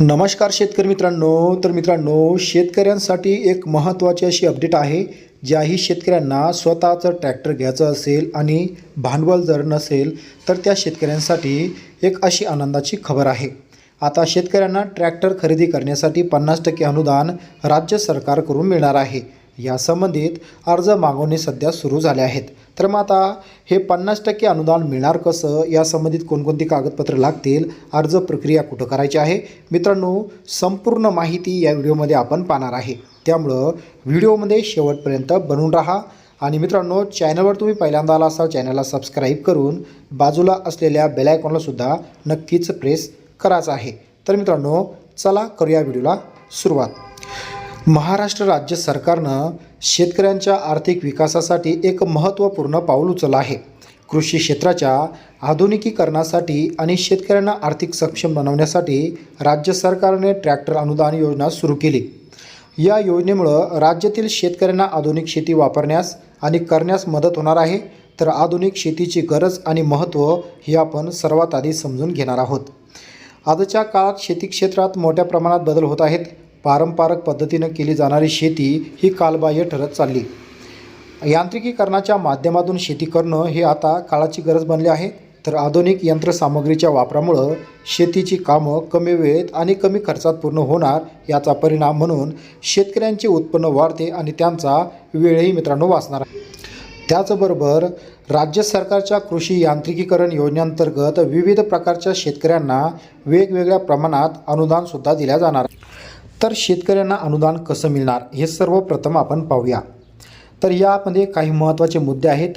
नमस्कार शेतकरी मित्रांनो. तर मित्रांनो शेतकऱ्यांसाठी एक महत्त्वाची अशी अपडेट आहे ज्याही शेतकऱ्यांना स्वतःचं ट्रॅक्टर घ्यायचं असेल आणि भांडवल जर नसेल तर त्या शेतकऱ्यांसाठी एक अशी आनंदाची खबर आहे. आता शेतकऱ्यांना ट्रॅक्टर खरेदी करण्यासाठी पन्नास टक्के अनुदान राज्य सरकारकडून मिळणार आहे. या संबंधित अर्ज मागवणे सध्या सुरू झाले आहेत. तर मग आता हे पन्नास टक्के अनुदान मिळणार कसं? या संबंधित कोणकोणती कागदपत्रं लागतील? अर्ज प्रक्रिया कुठं करायची आहे? मित्रांनो संपूर्ण माहिती या व्हिडिओमध्ये आपण पाहणार आहे. त्यामुळं व्हिडिओमध्ये शेवटपर्यंत बनून राहा. आणि मित्रांनो चॅनलवर तुम्ही पहिल्यांदा आला असाल चॅनलला सबस्क्राईब करून बाजूला असलेल्या बेल सुद्धा नक्कीच प्रेस करायचं आहे. तर मित्रांनो चला करूया व्हिडिओला सुरुवात. महाराष्ट्र राज्य सरकारनं शेतकऱ्यांच्या आर्थिक विकासासाठी एक महत्त्वपूर्ण पाऊल उचललं आहे. कृषी क्षेत्राच्या आधुनिकीकरणासाठी आणि शेतकऱ्यांना आर्थिक सक्षम बनवण्यासाठी राज्य सरकारने ट्रॅक्टर अनुदान योजना सुरू केली. या योजनेमुळं राज्यातील शेतकऱ्यांना आधुनिक शेती वापरण्यास आणि करण्यास मदत होणार आहे. तर आधुनिक शेतीची गरज आणि महत्त्व हे आपण सर्वात आधी समजून घेणार आहोत. आजच्या काळात शेती क्षेत्रात मोठ्या प्रमाणात बदल होत आहेत. पारंपरिक पद्धतीनं केली जाणारी शेती ही कालबाह्य ठरत चालली. यांत्रिकीकरणाच्या माध्यमातून शेती करणं हे आता काळाची गरज बनली आहे. तर आधुनिक यंत्रसामग्रीच्या वापरामुळं शेतीची कामं कमी वेळेत आणि कमी खर्चात पूर्ण होणार याचा परिणाम म्हणून शेतकऱ्यांचे उत्पन्न वाढते आणि त्यांचा वेळही मित्रांनो वाचणार आहे. त्याचबरोबर राज्य सरकारच्या कृषी यांत्रिकीकरण योजनेअंतर्गत विविध प्रकारच्या शेतकऱ्यांना वेगवेगळ्या प्रमाणात अनुदानसुद्धा दिल्या जाणार तर शेतकऱ्यांना अनुदान कसं मिळणार हे सर्वप्रथम आपण पाहूया. तर यामध्ये काही महत्त्वाचे मुद्दे आहेत.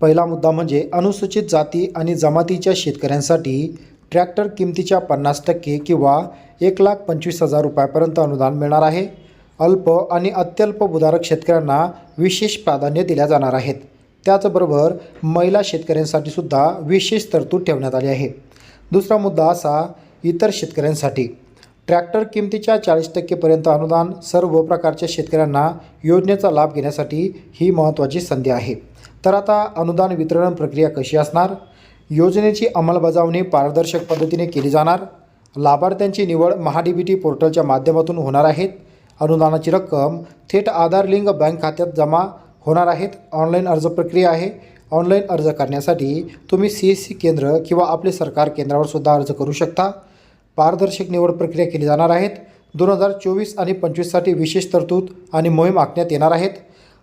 पहिला मुद्दा म्हणजे अनुसूचित जाती आणि जमातीच्या शेतकऱ्यांसाठी ट्रॅक्टर किमतीच्या पन्नास टक्के किंवा एक लाख पंचवीस हजार रुपयापर्यंत अनुदान मिळणार आहे. अल्प आणि अत्यल्प बुधारक शेतकऱ्यांना विशेष प्राधान्य दिल्या जाणार आहेत. त्याचबरोबर महिला शेतकऱ्यांसाठी सुद्धा विशेष तरतूद ठेवण्यात आली आहे. दुसरा मुद्दा असा इतर शेतकऱ्यांसाठी. ट्रॅक्टर किमतीच्या चाळीस टक्केपर्यंत अनुदान सर्व प्रकारच्या शेतकऱ्यांना योजनेचा लाभ घेण्यासाठी ही महत्त्वाची संधी आहे. तर आता अनुदान वितरण प्रक्रिया कशी असणार? योजनेची अंमलबजावणी पारदर्शक पद्धतीने केली जाणार. लाभार्थ्यांची निवड महाडीबीटी पोर्टलच्या माध्यमातून होणार आहेत अनुदानाची रक्कम थेट आधार लिंक बँक खात्यात जमा होणार आहेत ऑनलाईन अर्ज प्रक्रिया आहे. ऑनलाईन अर्ज करण्यासाठी तुम्ही सी एस सी केंद्र किंवा आपले सरकार केंद्रावर सुद्धा अर्ज करू शकता. पारदर्शक निवड प्रक्रिया केली जाणार आहेत. दोन हजार चोवीस आणि पंचवीससाठी विशेष तरतूद आणि मोहीम आखण्यात येणार आहेत.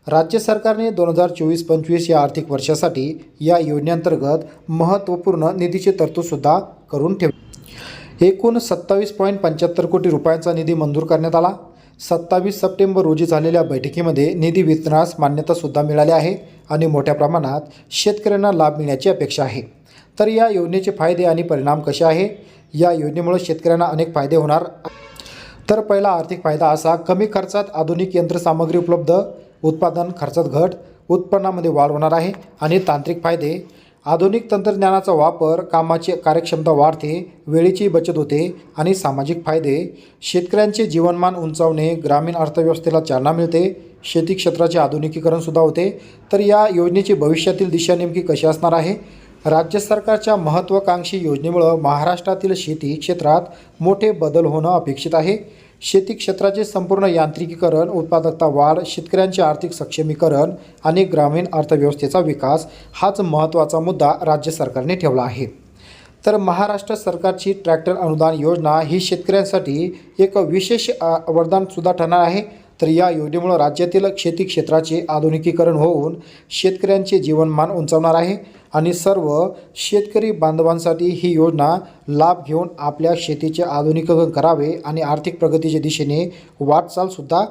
राज्य सरकारने दोन हजार चोवीस पंचवीस या आर्थिक वर्षासाठी या योजनेअंतर्गत महत्त्वपूर्ण निधीची तरतूदसुद्धा करून ठेव एकूण सत्तावीस पॉईंट पंच्याहत्तर कोटी रुपयांचा निधी मंजूर करण्यात आला. सत्तावीस सप्टेंबर रोजी झालेल्या बैठकीमध्ये निधी वितरणास मान्यतासुद्धा मिळाली आहे आणि मोठ्या प्रमाणात शेतकऱ्यांना लाभ मिळण्याची अपेक्षा आहे. तर या योजनेचे फायदे आणि परिणाम कसे आहे? या योजनेमुळे शेतकऱ्यांना अनेक फायदे होणार. तर पहिला आर्थिक फायदा असा कमी खर्चात आधुनिक यंत्रसामग्री उपलब्ध उत्पादन खर्चात घट उत्पन्नामध्ये वाढ होणार आहे आणि तांत्रिक फायदे. आधुनिक तंत्रज्ञानाचा वापर कामाची कार्यक्षमता वाढते वेळेची बचत होते आणि सामाजिक फायदे. शेतकऱ्यांचे जीवनमान उंचावणे ग्रामीण अर्थव्यवस्थेला चालना मिळते शेती क्षेत्राचे आधुनिकीकरणसुद्धा होते. तर या योजनेची भविष्यातील दिशा नेमकी कशी असणार आहे? राज्य सरकारच्या महत्त्वाकांक्षी योजनेमुळं महाराष्ट्रातील शेती क्षेत्रात मोठे बदल होणं अपेक्षित आहे. शेती क्षेत्राचे संपूर्ण यांत्रिकीकरण उत्पादकता वाढ शेतकऱ्यांचे आर्थिक सक्षमीकरण आणि ग्रामीण अर्थव्यवस्थेचा विकास हाच महत्त्वाचा मुद्दा राज्य सरकारने ठेवला आहे. तर महाराष्ट्र सरकारची ट्रॅक्टर अनुदान योजना ही शेतकऱ्यांसाठी एक विशेष वरदानसुद्धा ठरणार आहे. तर या योजनेमुळं राज्यातील शेती क्षेत्राचे आधुनिकीकरण होऊन शेतकऱ्यांचे जीवनमान उंचावणार आहे. आणि सर्व शेतकरी बांधवांसाठी ही योजना लाभ घेऊन आपल्या शेतीचे आधुनिकीकरण करावे आणि आर्थिक प्रगतीच्या दिशेने वाटचालसुद्धा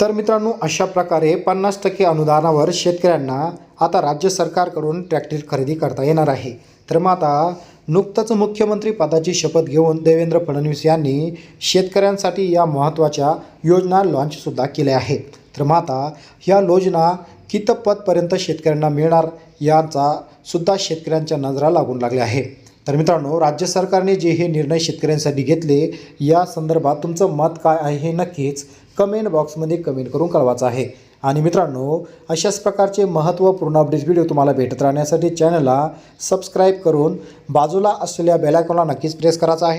तर मित्रांनो अशा प्रकारे पन्नास टक्के अनुदानावर शेतकऱ्यांना आता राज्य सरकारकडून ट्रॅक्टर खरेदी करता येणार आहे. तर मग आता नुकतंच मुख्यमंत्री पदाची शपथ घेऊन देवेंद्र फडणवीस यांनी शेतकऱ्यांसाठी या महत्त्वाच्या योजना लॉन्चसुद्धा केल्या आहेत. तर मग आता ह्या योजना कितपतपर्यंत शेतकऱ्यांना मिळणार याचा सुद्धा शेतकऱ्यांच्या नजरा लागून लागल्या आहे तर मित्रांनो राज्य सरकारने जे हे निर्णय शेतकऱ्यांसाठी घेतले या संदर्भात तुमचं मत काय आहे हे नक्कीच कमेंट बॉक्समध्ये कमेंट करून कळवायचं आहे. आणि मित्रांनो अशाच प्रकारचे महत्त्वपूर्ण अपडेट्स व्हिडिओ तुम्हाला भेटत राहण्यासाठी चॅनलला सबस्क्राईब करून बाजूला असलेल्या बेलायकॉनला नक्कीच प्रेस करायचा आहे.